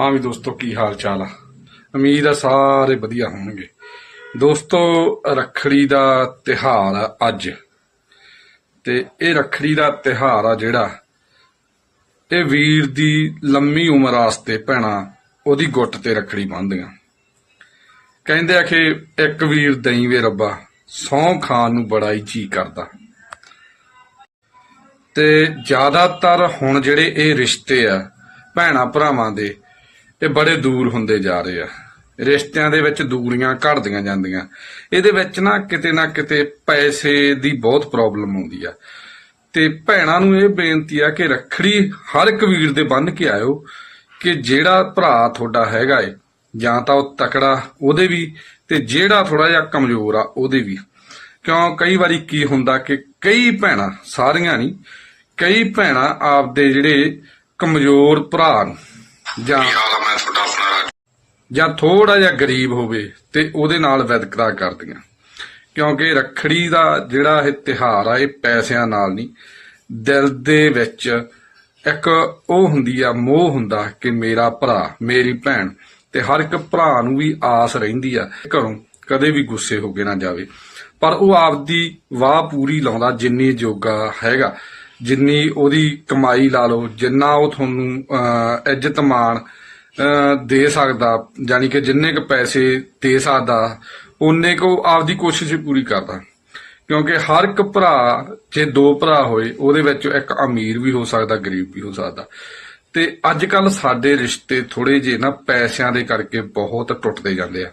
ਹਾਂ ਵੀ ਦੋਸਤੋ, ਕੀ ਹਾਲ ਚਾਲ ਆ? ਉਮੀਦ ਆ ਸਾਰੇ ਵਧੀਆ ਹੋਣਗੇ। ਦੋਸਤੋ, ਰੱਖੜੀ ਦਾ ਤਿਹਾਰ ਆ ਅੱਜ। ਤੇ ਇਹ ਰੱਖੜੀ ਦਾ ਤਿਹਾਰ ਆ ਜਿਹੜਾ ਇਹ ਵੀਰ ਦੀ ਲੰਮੀ ਉਮਰ ਵਾਸਤੇ ਭੈਣਾ ਉਹਦੀ ਗੁੱਟ ਤੇ ਰੱਖੜੀ ਬੰਨ੍ਹਦੀਆਂ। ਕਹਿੰਦੇ ਆ ਕਿ ਇੱਕ ਵੀਰ ਦਈ ਵੇ ਰੱਬਾ, ਸਹੁੰ ਖਾਣ ਨੂੰ ਬੜਾ ਹੀ ਜੀ ਕਰਦਾ। ਤੇ ਜ਼ਿਆਦਾਤਰ ਹੁਣ ਜਿਹੜੇ ਇਹ ਰਿਸ਼ਤੇ ਆ, ਭੈਣਾ ਭਰਾਵਾਂ ਦੇ ਇਹ ਬੜੇ ਦੂਰ ਹੁੰਦੇ ਜਾ ਰਹੇ ਆ। ਰਿਸ਼ਤਿਆਂ ਦੇ ਵਿੱਚ ਦੂਰੀਆਂ ਘਟਦੀਆਂ ਜਾਂਦੀਆਂ। ਇਹਦੇ ਵਿੱਚ ਨਾ ਕਿਤੇ ਨਾ ਕਿਤੇ ਪੈਸੇ ਦੀ ਬਹੁਤ ਪ੍ਰੋਬਲਮ ਆਉਂਦੀ ਆ। ਤੇ ਭੈਣਾਂ ਨੂੰ ਇਹ ਬੇਨਤੀ ਆ ਕਿ ਰੱਖੜੀ ਹਰ ਇੱਕ ਵੀਰ ਦੇ ਬੰਨ ਕੇ ਆਇਓ ਕਿ ਜਿਹੜਾ ਭਰਾ ਤੁਹਾਡਾ ਹੈਗਾ ਏ, ਜਾਂ ਤਾਂ ਉਹ ਤਕੜਾ ਉਹਦੇ ਵੀ, ਤੇ ਜਿਹੜਾ ਥੋੜਾ ਜਿਹਾ ਕਮਜ਼ੋਰ ਆ ਉਹਦੇ ਵੀ। ਕਿਉਂ? ਕਈ ਵਾਰੀ ਕੀ ਹੁੰਦਾ ਕਿ ਕਈ ਭੈਣਾਂ, ਸਾਰੀਆਂ ਨਹੀਂ, ਕਈ ਭੈਣਾਂ ਆਪਦੇ ਜਿਹੜੇ ਕਮਜ਼ੋਰ ਭਰਾ ਨੂੰ ਜਾਂ ਹਾਲ ਮੈਂ ਤੁਹਾਡਾ ਆਪਣਾ ਰਾਜ ਜਾਂ ਥੋੜਾ ਜਿਹਾ ਗਰੀਬ ਹੋਵੇ ਤੇ ਉਹਦੇ ਨਾਲ ਵਿਤਕਰਾ ਕਰਦੀਆਂ। ਕਿਉਂਕਿ ਰੱਖੜੀ ਦਾ ਜਿਹੜਾ ਇਹ ਤਿਹਾਰ ਆ ਇਹ ਪੈਸਿਆਂ ਨਾਲ ਨਹੀਂ। ਦਿਲ ਦੇ ਵਿੱਚ ਇੱਕ ਉਹ ਹੁੰਦੀ ਆ ਮੋਹ ਹੁੰਦਾ ਕਿ ਮੇਰਾ ਭਰਾ ਮੇਰੀ ਭੈਣ ਤੇ ਹਰ ਇੱਕ ਭਰਾ ਨੂੰ ਵੀ ਆਸ ਰਹਿੰਦੀ ਆ ਘਰੋਂ ਕਦੇ ਵੀ ਗੁੱਸੇ ਹੋ ਕੇ ਨਾ ਜਾਵੇ। ਪਰ ਉਹ ਆਪਦੀ ਵਾਹ ਪੂਰੀ ਲਾਉਂਦਾ ਜਿੰਨੀ ਜੋਗਾ ਹੈਗਾ। ਜਿੰਨੀ ਉਹਦੀ ਕਮਾਈ ਲਾ ਲਓ ਜਿੰਨਾ ਉਹ ਤੁਹਾਨੂੰ ਅਹ, ਇੱਜ਼ਤ ਮਾਣ ਦੇ ਸਕਦਾ ਯਾਨੀ ਕਿ ਜਿੰਨੇ ਕ ਪੈਸੇ ਦੇ ਸਕਦਾ ਉਹਨੇ ਕੋ ਆਪਦੀ ਕੋਸ਼ਿਸ਼ ਪੂਰੀ ਕਰਦਾ। ਕਿਉਂਕਿ ਹਰ ਇੱਕ ਭਰਾ ਜੇ ਦੋ ਭਰਾ ਹੋਏ ਉਹਦੇ ਵਿੱਚ ਇੱਕ ਅਮੀਰ ਵੀ ਹੋ ਸਕਦਾ ਗਰੀਬ ਵੀ ਹੋ ਸਕਦਾ। ਤੇ ਅੱਜ ਕੱਲ ਸਾਡੇ ਰਿਸ਼ਤੇ ਥੋੜੇ ਜੇ ਨਾ ਪੈਸਿਆਂ ਦੇ ਕਰਕੇ ਬਹੁਤ ਟੁੱਟਦੇ ਜਾਂਦੇ ਆ।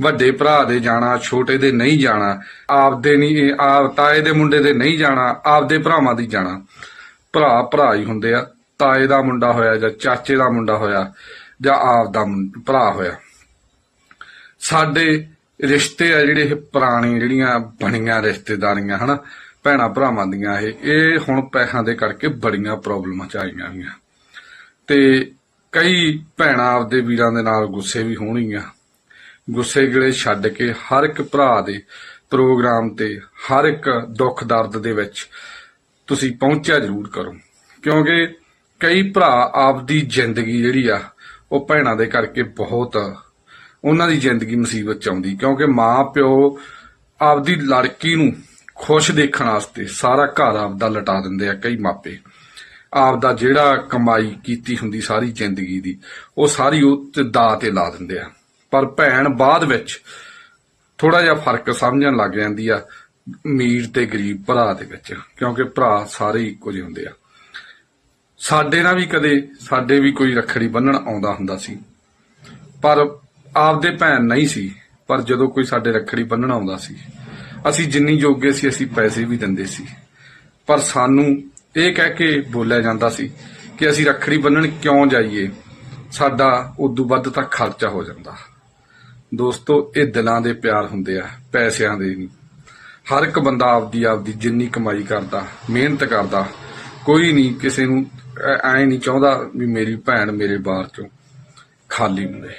ਵੱਡੇ ਭਰਾ ਦੇ ਜਾਣਾ, ਛੋਟੇ ਦੇ ਨਹੀਂ ਜਾਣਾ, ਆਪਦੇ ਨਹੀਂ ਆਪ ਤਾਏ ਦੇ ਮੁੰਡੇ ਦੇ ਨਹੀਂ ਜਾਣਾ, ਆਪਦੇ ਭਰਾਵਾਂ ਦੀ ਜਾਣਾ। ਭਰਾ ਭਰਾ ਹੀ ਹੁੰਦੇ ਆ, ਤਾਏ ਦਾ ਮੁੰਡਾ ਹੋਇਆ ਜਾਂ ਚਾਚੇ ਦਾ ਮੁੰਡਾ ਹੋਇਆ ਜਾਂ ਆਪ ਦਾ ਭਰਾ ਹੋਇਆ। ਸਾਡੇ ਰਿਸ਼ਤੇ ਆ ਜਿਹੜੇ ਇਹ ਪੁਰਾਣੀ ਜਿਹੜੀਆਂ ਬਣੀਆਂ ਰਿਸ਼ਤੇਦਾਰੀਆਂ, ਹਨਾ? ਭੈਣਾ ਭਰਾਵਾਂ ਦੀਆਂ ਇਹ ਇਹ ਹੁਣ ਪੈਸਿਆਂ ਦੇ ਕਰਕੇ ਬੜੀਆਂ ਪ੍ਰੋਬਲਮਾਂ ਚ ਆਈਆਂ ਹੋਈਆਂ। ਤੇ ਕਈ ਭੈਣਾਂ ਆਪਦੇ ਵੀਰਾਂ ਦੇ ਨਾਲ ਗੁੱਸੇ ਵੀ ਹੋਣਗੀਆਂ। ਗੁੱਸੇ ਗਿਲੇ ਛੱਡ ਕੇ ਹਰ ਇੱਕ ਭਰਾ ਦੇ ਪ੍ਰੋਗਰਾਮ ਤੇ ਹਰ ਇੱਕ ਦੁੱਖ ਦਰਦ ਦੇ ਵਿੱਚ ਤੁਸੀਂ ਪਹੁੰਚਿਆ ਜ਼ਰੂਰ ਕਰੋ। ਕਿਉਂਕਿ ਕਈ ਭਰਾ ਆਪਦੀ ਜ਼ਿੰਦਗੀ ਜਿਹੜੀ ਆ, ਉਹ ਭੈਣਾਂ ਦੇ ਕਰਕੇ ਬਹੁਤ ਉਹਨਾਂ ਦੀ ਜ਼ਿੰਦਗੀ ਮੁਸੀਬਤ ਚ ਆਉਂਦੀ। ਕਿਉਂਕਿ ਮਾਂ ਪਿਓ ਆਪਦੀ ਲੜਕੀ ਨੂੰ ਖੁਸ਼ ਦੇਖਣ ਵਾਸਤੇ ਸਾਰਾ ਘਰ ਆਪਦਾ ਲਟਾ ਦਿੰਦੇ ਆ ਕਈ ਮਾਪੇ। ਆਪਦਾ ਜਿਹੜਾ ਕਮਾਈ ਕੀਤੀ ਹੁੰਦੀ ਸਾਰੀ ਜ਼ਿੰਦਗੀ ਦੀ, ਉਹ ਸਾਰੀ ਉਹ ਤੇ ਦਾ ਤੇ ਲਾ ਦਿੰਦੇ ਆ। ਪਰ ਭੈਣ ਬਾਅਦ ਵਿੱਚ ਥੋੜਾ ਜਿਹਾ ਫ਼ਰਕ ਸਮਝਣ ਲੱਗ ਜਾਂਦੀ ਆ ਅਮੀਰ ਤੇ ਗਰੀਬ ਭਰਾ ਦੇ ਵਿੱਚ, ਕਿਉਂਕਿ ਭਰਾ ਸਾਰੇ ਇੱਕੋ ਜਿਹੇ ਹੁੰਦੇ ਆ। ਸਾਡੇ ਨਾਲ ਵੀ ਕਦੇ ਸਾਡੇ ਵੀ ਕੋਈ ਰੱਖੜੀ ਬੰਨਣ ਆਉਂਦਾ ਹੁੰਦਾ ਸੀ, ਪਰ ਆਪਦੇ ਭੈਣ ਨਹੀਂ ਸੀ, ਪਰ ਜਦੋਂ ਕੋਈ ਸਾਡੇ ਰੱਖੜੀ ਬੰਨਣ ਆਉਂਦਾ ਸੀ, ਅਸੀਂ ਜਿੰਨੀ ਜੋਗੇ ਸੀ, ਅਸੀਂ ਪੈਸੇ ਵੀ ਦਿੰਦੇ ਸੀ। ਪਰ ਸਾਨੂੰ ਇਹ ਕਹਿ ਕੇ ਬੋਲਿਆ ਜਾਂਦਾ ਸੀ ਕਿ ਅਸੀਂ ਰੱਖੜੀ ਬੰਨਣ ਕਿਉਂ ਜਾਈਏ, ਸਾਡਾ ਉਦੋਂ ਵੱਧ ਤਾਂ ਖਰਚਾ ਹੋ ਜਾਂਦਾ। ਦੋਸਤੋ, ਇਹ ਦਿਲਾਂ ਦੇ ਪਿਆਰ ਹੁੰਦੇ ਆ, ਪੈਸਿਆਂ ਦੇ ਨਹੀਂ। ਹਰ ਇੱਕ ਬੰਦਾ ਆਪਦੀ ਆਪਦੀ ਜਿੰਨੀ ਕਮਾਈ ਕਰਦਾ, ਮਿਹਨਤ ਕਰਦਾ, ਕੋਈ ਨਹੀਂ ਕਿਸੇ ਨੂੰ ਐ- ਨਹੀਂ ਚਾਹੁੰਦਾ ਵੀ ਮੇਰੀ ਭੈਣ ਮੇਰੇ ਬਾਹਰ ਚੋਂ ਖਾਲੀ ਮਿਲੇ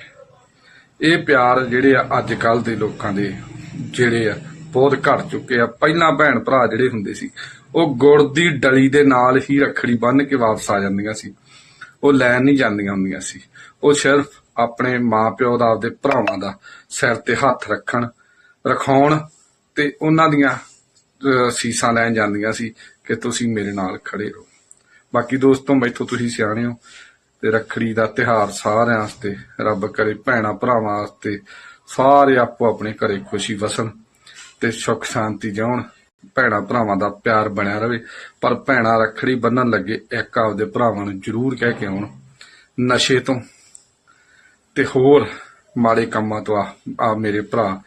ਇਹ ਪਿਆਰ ਜਿਹੜੇ ਆ ਅੱਜ ਕੱਲ ਦੇ ਲੋਕਾਂ ਦੇ ਜਿਹੜੇ ਆ, ਬਹੁਤ ਘਟ ਚੁੱਕੇ ਆ। ਪਹਿਲਾਂ ਭੈਣ ਭਰਾ ਜਿਹੜੇ ਹੁੰਦੇ ਸੀ, ਉਹ ਗੁੜ ਦੀ ਡਲੀ ਦੇ ਨਾਲ ਹੀ ਰੱਖੜੀ ਬੰਨ ਕੇ ਵਾਪਸ ਆ ਜਾਂਦੀਆਂ ਸੀ। ਉਹ ਲੈਣ ਨਹੀਂ ਜਾਂਦੀਆਂ ਹੁੰਦੀਆਂ ਸੀ। ਉਹ ਸਿਰਫ ਆਪਣੇ ਮਾਪਿਓ ਦਾ, ਆਪਦੇ ਭਰਾਵਾਂ ਦਾ ਸਿਰ ਤੇ ਹੱਥ ਰੱਖਣ, ਰਖਾਉਣ ਤੇ ਉਹਨਾਂ ਦੀਆਂ ਸੀਸਾਂ ਲੈਣ ਜਾਂਦੀਆਂ ਸੀ ਕਿ ਤੁਸੀਂ ਮੇਰੇ ਨਾਲ ਖੜੇ ਰਹੋ। ਬਾਕੀ ਦੋਸਤੋ, ਮੈਥੋਂ ਤੁਸੀਂ ਸਿਆਣੇ ਹੋ ਤੇ ਰੱਖੜੀ ਦਾ ਤਿਹਾਰ ਸਾਰਿਆਂ ਵਾਸਤੇ, ਰੱਬ ਕਰੇ ਭੈਣਾ ਭਰਾਵਾਂ ਵਾਸਤੇ ਸਾਰੇ ਆਪੋ ਆਪਣੇ ਘਰੇ ਖੁਸ਼ੀ ਵਸਣ ਤੇ ਸੁੱਖ ਸ਼ਾਂਤੀ ਜਾਉਣ। ਭੈਣਾ ਭਰਾਵਾਂ ਦਾ ਪਿਆਰ ਬਣਿਆ ਰਵੇ ਪਰ ਭੈਣਾ ਰੱਖੜੀ ਬੰਨਣ ਲੱਗੇ ਇੱਕ ਆਪਦੇ ਭਰਾਵਾਂ ਨੂੰ ਜ਼ਰੂਰ ਕਹਿ ਕੇ ਆਉਣ। ਨਸ਼ੇ ਤੋਂ ਤੇ ਹੋਰ ਮਾੜੇ ਕੰਮਾਂ ਤੋਂ ਆ ਆ ਮੇਰੇ ਭਰਾ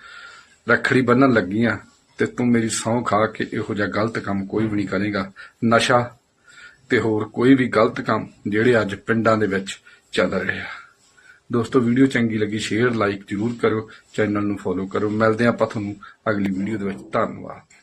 ਰੱਖੜੀ ਬੰਨਣ ਲੱਗੀਆਂ ਤੇ ਤੂੰ ਮੇਰੀ ਸਹੁੰ ਖਾ ਕੇ ਇਹੋ ਜਿਹਾ ਗਲਤ ਕੰਮ ਕੋਈ ਵੀ ਨਹੀਂ ਕਰੇਗਾ। ਨਸ਼ਾ ਤੇ ਹੋਰ ਕੋਈ ਵੀ ਗਲਤ ਕੰਮ ਜਿਹੜੇ ਅੱਜ ਪਿੰਡਾਂ ਦੇ ਵਿੱਚ ਚੱਲ ਰਹੇ ਆ। ਦੋਸਤੋ, ਵੀਡੀਓ ਚੰਗੀ ਲੱਗੀ, ਸ਼ੇਅਰ, ਲਾਈਕ ਜਰੂਰ ਕਰੋ ਚੈਨਲ ਨੂੰ ਫੋਲੋ ਕਰੋ ਮਿਲਦੇ ਹਾਂ ਆਪਾਂ ਤੁਹਾਨੂੰ ਅਗਲੀ ਵੀਡੀਓ ਦੇ ਵਿੱਚ। ਧੰਨਵਾਦ।